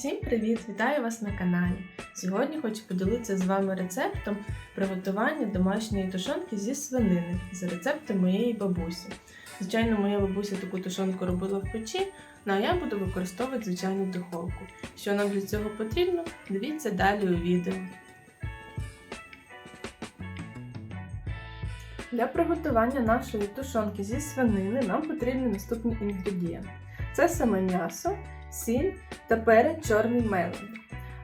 Всім привіт! Вітаю вас на каналі. Сьогодні хочу поділитися з вами рецептом приготування домашньої тушонки зі свинини за рецептом моєї бабусі. Звичайно, моя бабуся таку тушонку робила в печі, ну а я буду використовувати звичайну духовку. Що нам для цього потрібно? Дивіться далі у відео. Для приготування нашої тушонки зі свинини нам потрібні наступні інгредієнти: це саме м'ясо, сіль та перець чорний мелень.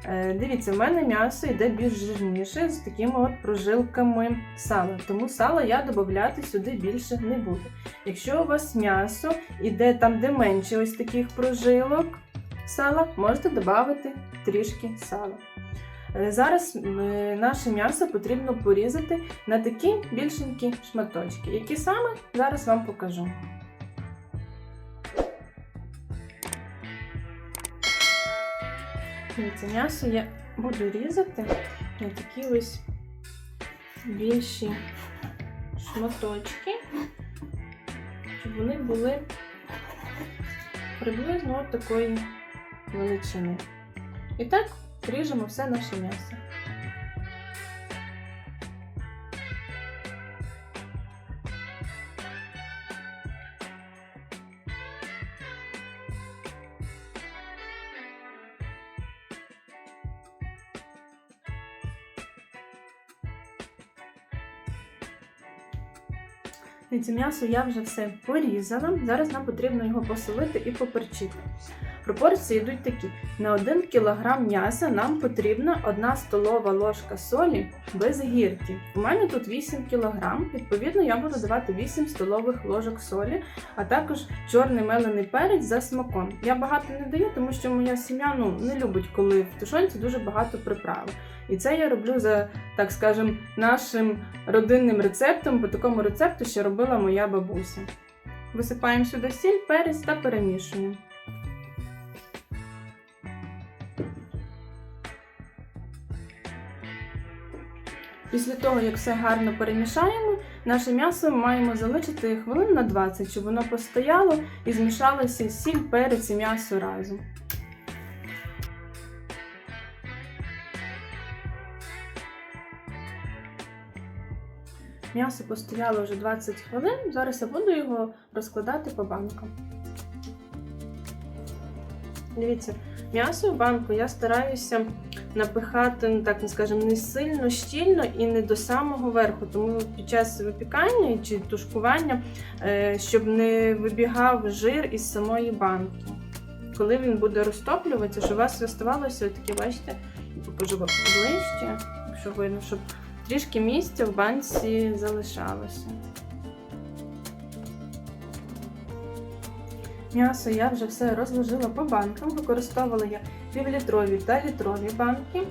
Е, Дивіться, в мене м'ясо йде більш жирніше з такими от прожилками сала, тому сала я додати сюди більше не буду. Якщо у вас м'ясо іде там, де менше ось таких прожилок сала, можете додати трішки сала. Е, Зараз е, наше м'ясо потрібно порізати на такі більшенькі шматочки, які саме зараз вам покажу. Дивіться, м'ясо я буду різати на такі ось більші шматочки, щоб вони були приблизно от такої величини. І так ріжемо все наше м'ясо. Дивіться, м'ясо я вже все порізала. Зараз нам потрібно його посолити і поперчити. Пропорції йдуть такі: на 1 кг м'яса нам потрібна 1 столова ложка солі без гірки. У мене тут 8 кг, відповідно, я буду давати 8 столових ложок солі, а також чорний мелений перець за смаком. Я багато не даю, тому що моя сім'я ну, не любить, коли в тушонці дуже багато приправ. І це я роблю за, так скажем, нашим родинним рецептом, по такому рецепту, що робила моя бабуся. Висипаємо сюди сіль, перець та перемішуємо. Після того, як все гарно перемішаємо, наше м'ясо маємо залишити хвилин на 20, щоб воно постояло і змішалося сіль, перець і м'ясо разом. М'ясо постояло вже 20 хвилин, зараз я буду його розкладати по банкам. Дивіться, м'ясо в банку я стараюся напихати, ну так не скажемо, не сильно щільно і не до самого верху. Тому під час випікання чи тушкування, е, щоб не вибігав жир із самої банки. Коли він буде розтоплюватися, щоб у вас оставалося таке, бачите, покажу вам ближче, якщо видно, щоб трішки місця в банці залишалося. М'ясо я вже все розложила по банкам, використовувала я півлітрові та літрові банки,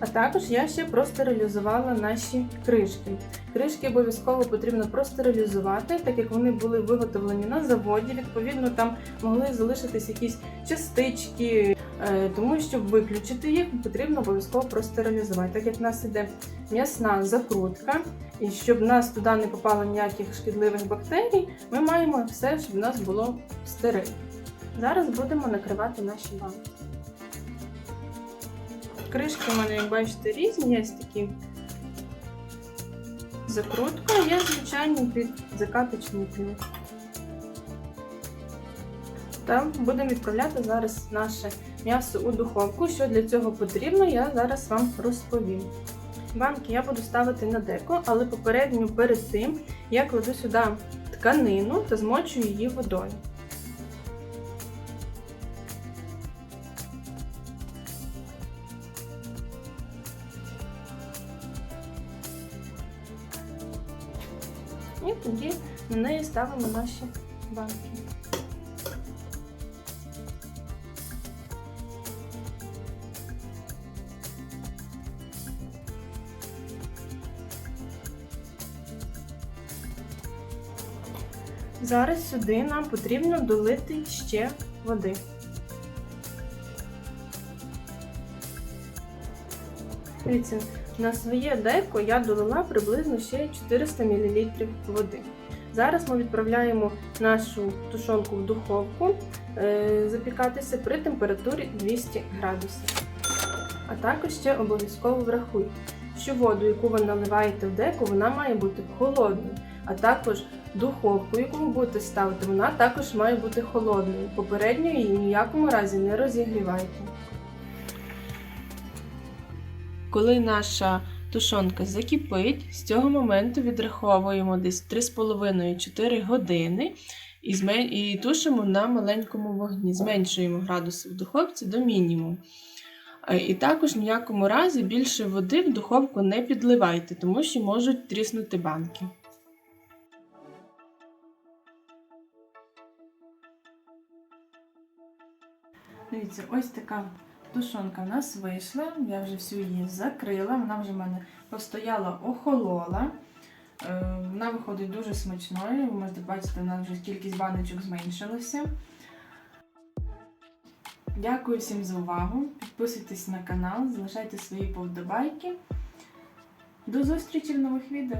а також я ще простерилізувала наші кришки. Кришки обов'язково потрібно простерилізувати, так як вони були виготовлені на заводі. Відповідно, там могли залишитись якісь частички, е, тому щоб виключити їх, потрібно обов'язково простерилізувати. Так як в нас іде м'ясна закрутка, і щоб в нас туди не попало ніяких шкідливих бактерій, ми маємо все, щоб в нас було стерильно. Зараз будемо накривати наші банки. Кришки у мене, як бачите, різні, є такі закрутка, є звичайний під закаточний клюв. Та будемо відправляти зараз наше м'ясо у духовку. Що для цього потрібно, я зараз вам розповім. Банки я буду ставити на деко, але попередньо перед тим я кладу сюди тканину та змочую її водою. І тоді на неї ставимо наші банки. Зараз сюди нам потрібно долити ще води. Дивіться, на своє деко я долила приблизно ще 400 мл води. Зараз ми відправляємо нашу тушонку в духовку е, запікатися при температурі 200 градусів. А також ще обов'язково врахуйте, що воду, яку ви наливаєте в деко, вона має бути холодною, а також духовку, яку ви будете ставити, вона також має бути холодною. Попередньо її в якому разі не розігрівайте. Коли наша тушонка закипить, з цього моменту відраховуємо десь 3,5-4 години і, тушимо на маленькому вогні. Зменшуємо градуси в духовці до мінімуму. Е, І також в якому разі більше води в духовку не підливайте, тому що можуть тріснути банки. Дивіться, ось така тушонка в нас вийшла. Я вже всю її закрила. Вона вже в мене постояла, охолола. Е, Вона виходить дуже смачною. Ви можете бачити, у нас вже кількість баночок зменшилася. Дякую всім за увагу. Підписуйтесь на канал, залишайте свої повдобайки. До зустрічі в нових відео!